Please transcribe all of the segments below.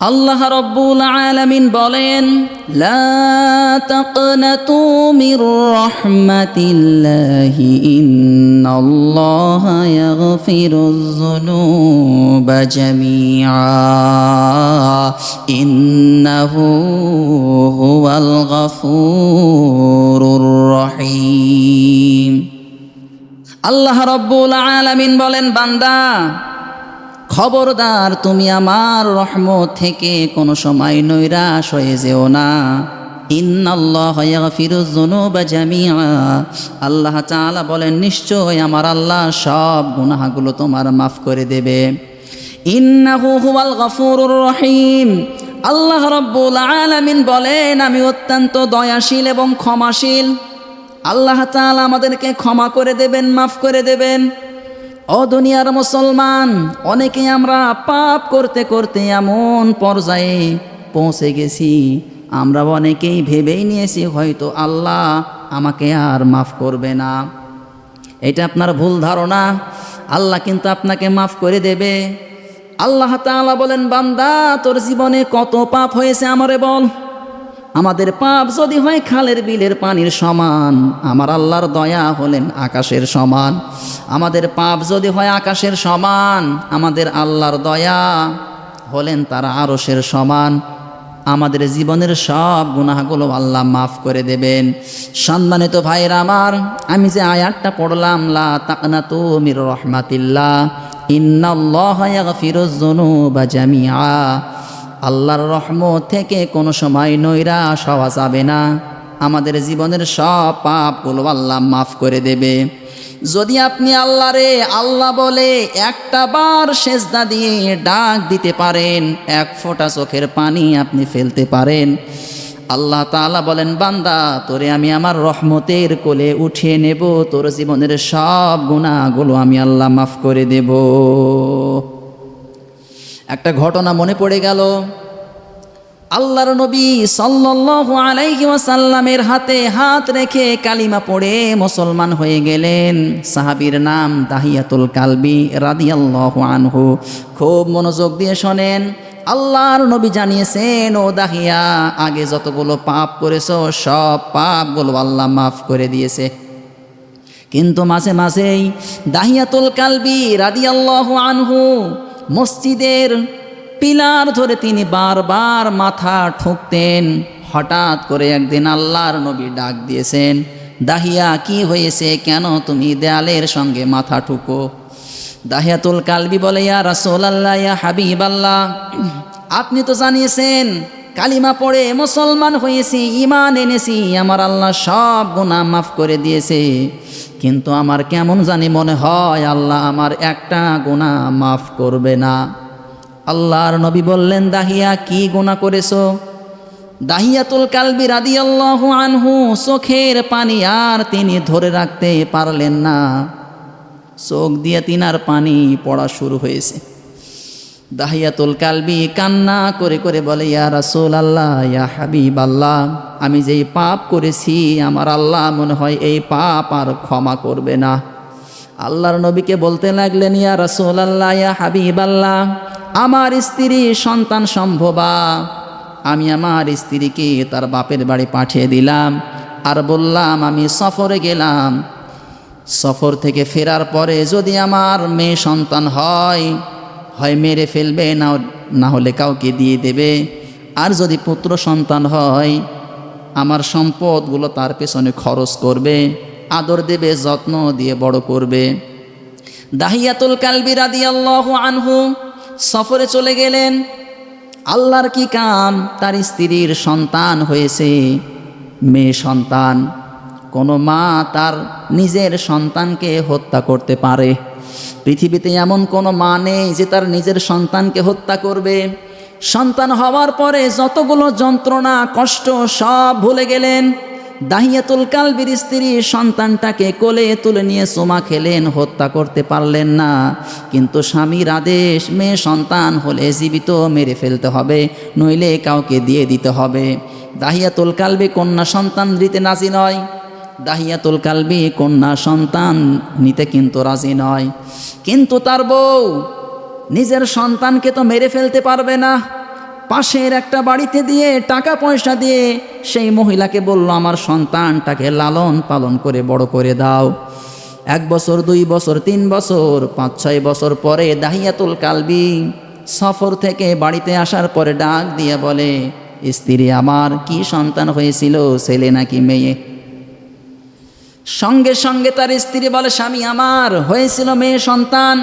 আল্লাহ রব্বুল আলামিন বলেন রহিম। আল্লাহ রব্বুল আলামিন বলেন বান্দা খবরদার, তুমি আমার রহমত থেকে কোনো সময় নৈরাশ হয়ে যেও না। আল্লাহ তাআলা বলেন, নিশ্চয় আমার আল্লাহ সব গুনাহগুলো তোমার মাফ করে দেবে। রহিম। আল্লাহ রব্বুল আলামিন বলেন, আমি অত্যন্ত দয়াশীল এবং ক্ষমাশীল। আল্লাহ তাআলা আমাদেরকে ক্ষমা করে দেবেন, মাফ করে দেবেন। ও দুনিয়ার মুসলমান, অনেকে আমরা পাপ করতে করতে এমন পর্যায়ে পৌঁছে গেছি। আমরা অনেকেই ভেবেই নিয়েছি, হয়তো আল্লাহ আমাকে আর মাফ করবে না। এটা আপনার ভুল ধারণা। আল্লাহ কিন্তু আপনাকে মাফ করে দেবে। আল্লাহ তাআলা বলেন, বান্দা, তোর জীবনে কত পাপ হয়েছে আমারে বল। আমাদের পাপ যদি হয় খালের বিলের পানির সমান, আমার আল্লাহর দয়া হলেন আকাশের সমান। আমাদের পাপ যদি হয় আকাশের সমান, আমাদের আল্লাহর দয়া হলেন তারা আরসের সমান। আমাদের জীবনের সব গুনাহগুলো আল্লাহ মাফ করে দেবেন। সম্মানিত ভাইয়ের আমার, আমি যে আয়াতটা পড়লাম, লা তাকনা তু মির রহমাতিল্লাহ, ইন্নাল্লাহ ইয়াগফিরুজ যুনুবা জামিআ। আল্লাহর রহমত থেকে কোনো সময় নৈরাশ হওয়া যাবে না। আমাদের জীবনের সব পাপগুলো আল্লাহ মাফ করে দেবে। যদি আপনি আল্লাহরে আল্লাহ বলে একটা বার সেজদা দিয়ে ডাক দিতে পারেন, এক ফোঁটা চোখের পানি আপনি ফেলতে পারেন। আল্লাহ তাআলা বলেন, বান্দা, তোরে আমি আমার রহমতের কোলে উঠিয়ে নেব, তোর জীবনের সব গুণাগুলো আমি আল্লাহ মাফ করে দেব। একটা ঘটনা মনে পড়ে গেল। আল্লাহর নবী সাল্লাল্লাহু আলাইহি হাতে হাত রেখে কালিমা পড়ে মুসলমান হয়ে গেলেন। সাহাবীর নাম দাহিয়াতুল কালবি রাদিয়াল্লাহু আনহু। খুব মনোযোগ দিয়ে শোনেন, আল্লাহর নবী জানিয়েছেন, ও দাহিয়া, আগে যতগুলো পাপ করেছ, সব পাপগুলো আল্লাহ মাফ করে দিয়েছে। কিন্তু মাঝে মাঝেই দাহিয়াতুল কালবি রাদিয়াল্লাহু আনহু মসজিদের পিলার ধরে তিনি বারবার মাথা ঠুকতেন। হঠাৎ করে একদিন আল্লাহর নবী ডাক দিয়েছেন, দাহিয়া, কি হয়েছে? কেন তুমি দেয়ালের সঙ্গে মাথা ঠুকো? দাহিয়াতুল কালবি বলে, ইয়া রাসোল আল্লাহ ইয়া হাবিব আল্লাহ আপনি তো জানিয়েছেন, কালিমা পড়ে মুসলমান হয়েছি ইমান এনেছি, আমার আল্লাহ সব গুণা মাফ করে দিয়েছে। কিন্তু আমার কেমন জানি মনে হয় আল্লাহ আমার একটা গোনা মাফ করবে না। আল্লাহর নবী বললেন, দাহিয়া, কি গোনা করেছ? দাহিয়াতুল কালবি রাদি আল্লাহ আনহু চোখের পানি আর তিনি ধরে রাখতে পারলেন না। চোখ দিয়ে তিনার পানি পড়া শুরু হয়েছে। দাহিয়াতুল কালবি কান্না করে করে বলে, ইয়া রাসূল আল্লাহ ইয়া হাবিব আল্লাহ আমি যেই পাপ করেছি, আমার আল্লাহ মনে হয় এই পাপ আর ক্ষমা করবে না। আল্লাহর নবীকে বলতে লাগলেন, ইয়া রাসূল আল্লাহ ইয়া হাবিব আল্লাহ আমার স্ত্রী সন্তান সম্ভবা। আমি আমার স্ত্রীকে তার বাপের বাড়ি পাঠিয়ে দিলাম আর বললাম, আমি সফরে গেলাম। সফর থেকে ফেরার পরে যদি আমার মেয়ে সন্তান হয় হয় মেরে ফেলবে, না না হলে কাউকে দিয়ে দেবে। আর যদি পুত্র সন্তান হয়, আমার সম্পদগুলো তার পেছনে খরচ করবে, আদর দেবে, যত্ন দিয়ে বড় করবে। দাহিয়াতুল কালবি রাদিয়াল্লাহু আনহু সফরে চলে গেলেন। আল্লাহর কি কাম? তার স্ত্রীর সন্তান হয়েছে, মেয়ে সন্তান। কোনো মা তার নিজের সন্তানকে হত্যা করতে পারে। পৃথিবীতে এমন কোনো মা নেই যে তার নিজের সন্তানকে হত্যা করবে। সন্তান হওয়ার পরে যতগুলো যন্ত্রণা, কষ্ট সব ভুলে গেলেন। দাহিয়াতুল কালবির স্ত্রী সন্তানটাকে কোলে তুলে নিয়ে সোমা খেলেন, হত্যা করতে পারলেন না। কিন্তু স্বামীর আদেশ, মেয়ে সন্তান হলে জীবিত মেরে ফেলতে হবে, নইলে কাউকে দিয়ে দিতে হবে। দাহিয়াতুল কালবি কন্যা সন্তান দিতে নাজি নয় দাহিয়াতুল কালবি কন্যা সন্তান নিতে কিন্তু রাজি নয়। কিন্তু তার বউ নিজের সন্তানকে তো মেরে ফেলতে পারবে না। পাশের একটা বাড়িতে দিয়ে টাকা পয়সা দিয়ে সেই মহিলাকে বলল, আমার সন্তানটাকে লালন পালন করে বড় করে দাও। এক বছর, দুই বছর, তিন বছর, পাঁচ, ছয় বছর পরে দাহিয়াতুল কালবি সফর থেকে বাড়িতে আসার পরে ডাক দিয়ে বলে, স্ত্রী, আমার কি সন্তান হয়েছিল? ছেলে নাকি মেয়ে? সঙ্গে সঙ্গে তার স্ত্রী বলে, স্বামী, আমার হয়েছিল মেয়ে সন্তান,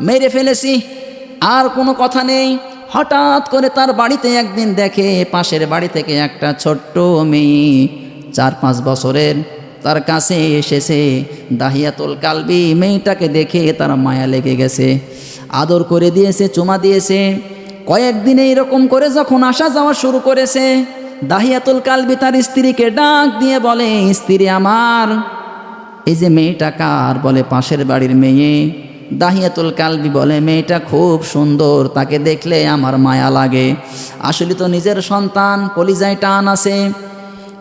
মেরে ফেলেছি, আর কোনো কথা নেই। হঠাৎ করে তার বাড়িতে একদিন দেখে, পাশের বাড়ি থেকে একটা ছোট্ট মেয়ে, চার পাঁচ বছরের, তার কাছে এসেছে। দাহিয়াতুল কালবি মেয়েটাকে দেখে তার মায়া লেগে গেছে, আদর করে দিয়েছে, চুমা দিয়েছে। কয়েকদিন এইরকম করে যখন আসা যাওয়া শুরু করেছে দাহিয়াতুল কালবি তার স্ত্রীকে ডাক দিয়ে বলে, স্ত্রী আমার, এই যে মেয়েটা কার? বলে, পাশের বাড়ির মেয়ে। দাহিয়াতুল কালবি বলে, মেয়েটা খুব সুন্দর, তাকে দেখলে আমার মায়া লাগে। আসলে তো নিজের সন্তান কলিজায় টান আছে।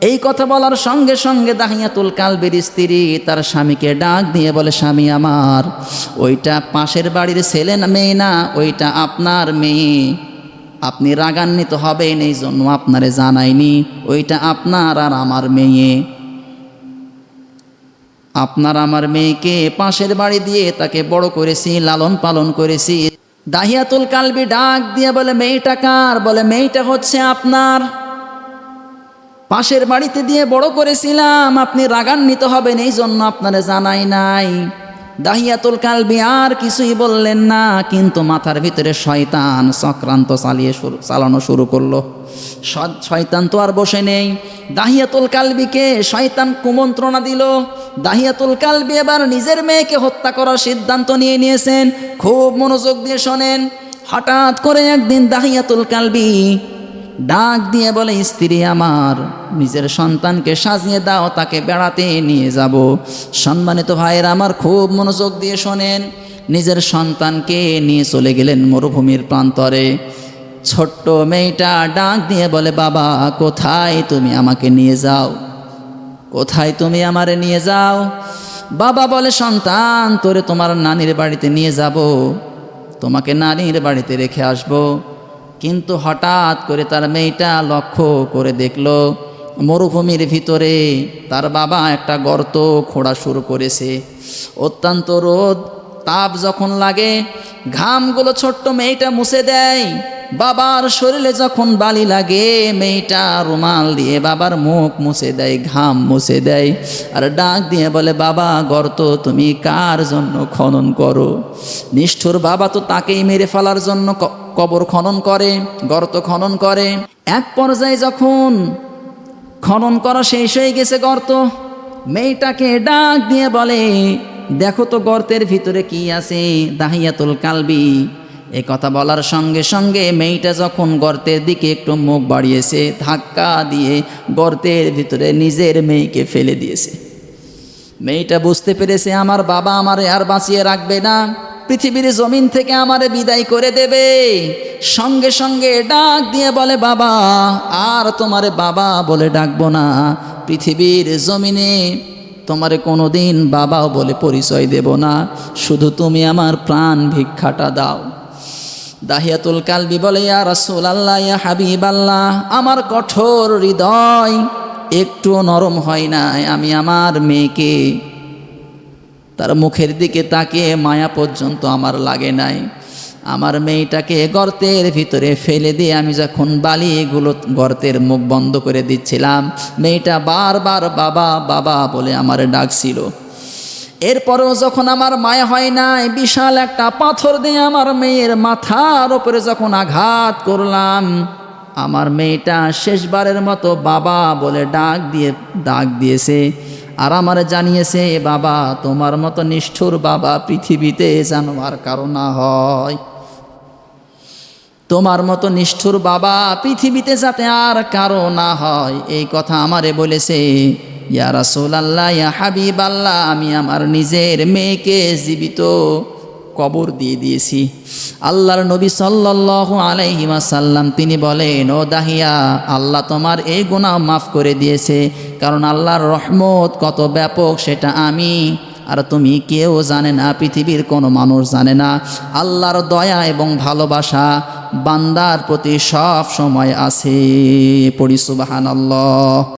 এই কথা বলার সঙ্গে সঙ্গে দাহিয়াতুল কালবির স্ত্রী তার স্বামীকে ডাক দিয়ে বলে, স্বামী আমার, ওইটা পাশের বাড়ির ছেলে না, মেয়ে না, ওইটা আপনার মেয়ে। আপনি রাগান্বিত হবেন এই জন্য আপনারে জানাইনি, ওইটা আপনার আর আমার মেয়ে। আপনার আমার মেয়েকে পাশের বাড়ি দিয়ে তাকে বড় করেছি, লালন পালন করেছি। দাহিয়াতুল কালবি ডাক দিয়ে বলে, মেয়েটা কার? বলে, মেয়েটা হচ্ছে আপনার। পাশের বাড়িতে দিয়ে বড় করেছিলাম, আপনি রাগান্বিত হবেন এই জন্য আপনারা জানাই নাই। দাহিয়াতুল কালবি আর কিছুই বললেন না, কিন্তু মাথার ভিতরে শয়তান চক্রান্ত চালিয়ে শুরু, চালানো শুরু করল। শয়তান তো আর বসে নেই। দাহিয়াতুল কালবিকে শয়তান কুমন্ত্রণা দিল। দাহিয়াতুল কালবি এবার নিজের মেয়েকে হত্যা করার সিদ্ধান্ত নিয়ে নিয়েছেন। খুব মনোযোগ দিয়ে শোনেন। হঠাৎ করে একদিন দাহিয়াতুল কালবি ডাক দিয়ে বলে, স্ত্রী আমার, নিজের সন্তানকে সাজিয়ে দাও, তাকে বেড়াতে নিয়ে যাব। সম্মানিত ভাইয়ের, আমার খুব মনোযোগ দিয়ে শোনেন, নিজের সন্তানকে নিয়ে চলে গেলেন মরুভূমির প্রান্তরে। ছোট্ট মেয়েটা ডাক দিয়ে বলে, বাবা, কোথায় তুমি আমাকে নিয়ে যাও? কোথায় তুমি আমারে নিয়ে যাও? বাবা বলে, সন্তান, তোরে তোমার নানির বাড়িতে নিয়ে যাব। তোমাকে নানির বাড়িতে রেখে আসব। কিন্তু হঠাৎ করে তার মেয়েটা লক্ষ্য করে দেখল, মরুভূমির ভিতরে তার বাবা একটা গর্ত খোঁড়া শুরু করেছে। অত্যন্ত রোদ, তাপ যখন লাগে, ঘামগুলো ছোট্ট মেয়েটা মুছে দেয়। বাবার শরীরে যখন বালি লাগে, মেয়েটা রুমাল দিয়ে বাবার মুখ মুছে দেয়, ঘাম মুছে দেয় আর ডাক দিয়ে বলে, বাবা, গর্ত তুমি কার জন্য খনন করো? নিষ্ঠুর বাবা তো তাকেই মেরে ফেলার জন্য কবর খনন করে, গর্ত খনন করে। এক পর্যায়ে যখন খনন করা শেষ হয়ে গেছে গর্ত, মেয়েটাকে ডাক দিয়ে বলে, দেখো তো গর্তের ভিতরে কি আছে, দাহিয়াতুল কালবি। এ কথা বলার সঙ্গে সঙ্গে মেয়েটা যখন গর্তের দিকে একটু মুখ বাড়িয়েছে, ধাক্কা দিয়ে গর্তের ভিতরে নিজের মেয়েকে ফেলে দিয়েছে। মেয়েটা বুঝতে পেরেছে, আমার বাবা আমারে আর বাঁচিয়ে রাখবে না। পৃথিবীর জমিন থেকে আমারে বিদায় করে দেবে। সঙ্গে সঙ্গে ডাক দিয়ে বলে, বাবা, আর তোমারে বাবা বলে ডাকবো না। পৃথিবীর জমিনে তোমারে কোনোদিন বাবাও বলে পরিচয় দেব না। শুধু তুমি আমার প্রাণ ভিক্ষাটা দাও। দাহিয়াতুল কালবি বলে, ইয়া রাসূল আল্লাহ ইয়া হাবিব আল্লাহ আমার কঠোর হৃদয় একটুও নরম হয় নাই। আমি আমার মেয়েকে তার মুখের দিকে তাকিয়ে মায়া পর্যন্ত আমার লাগে নাই। আমার মেয়েটাকে গর্তের ভিতরে ফেলে দিয়ে আমি যখন বালি এগুলো গর্তের মুখ বন্ধ করে দিচ্ছিলাম, মেয়েটা বারবার বাবা বাবা বলে আমার ডাকছিল। এরপরেও যখন আমার মায়া হয় নাই, বিশাল একটা পাথর দিয়ে আমার মেয়ের মাথার ওপরে যখন আঘাত করলাম, আমার মেয়েটা শেষবারের মতো বাবা বলে ডাক দিয়ে, ডাক দিয়েছে আর আমার জানিয়েছে বাবা, তোমার মতো নিষ্ঠুর বাবা পৃথিবীতে যেন আর কারও না হয়। তোমার মতো নিষ্ঠুর বাবা পৃথিবীতে যাতে আর কারও না হয়। এই কথা আমারে বলেছে, ইয়া রাসূল আল্লাহ ইয়া হাবিব আল্লাহ আমি আমার নিজের মেয়েকে জীবিত কবর দিয়ে দিয়েছি। আল্লাহর নবী সাল্লাল্লাহু আলাইহি ওয়াসাল্লাম তিনি বলেন, ও দাহিয়া, আল্লাহ তোমার এই গুনাহ মাফ করে দিয়েছে, কারণ আল্লাহর রহমত কত ব্যাপক সেটা আমি, আর তুমি কেউ জানে না, পৃথিবীর কোনো মানুষ জানে না। আল্লাহর দয়া এবং ভালোবাসা বান্দার প্রতি সব সময় আছে। পড়ি সুবাহান আল্লাহ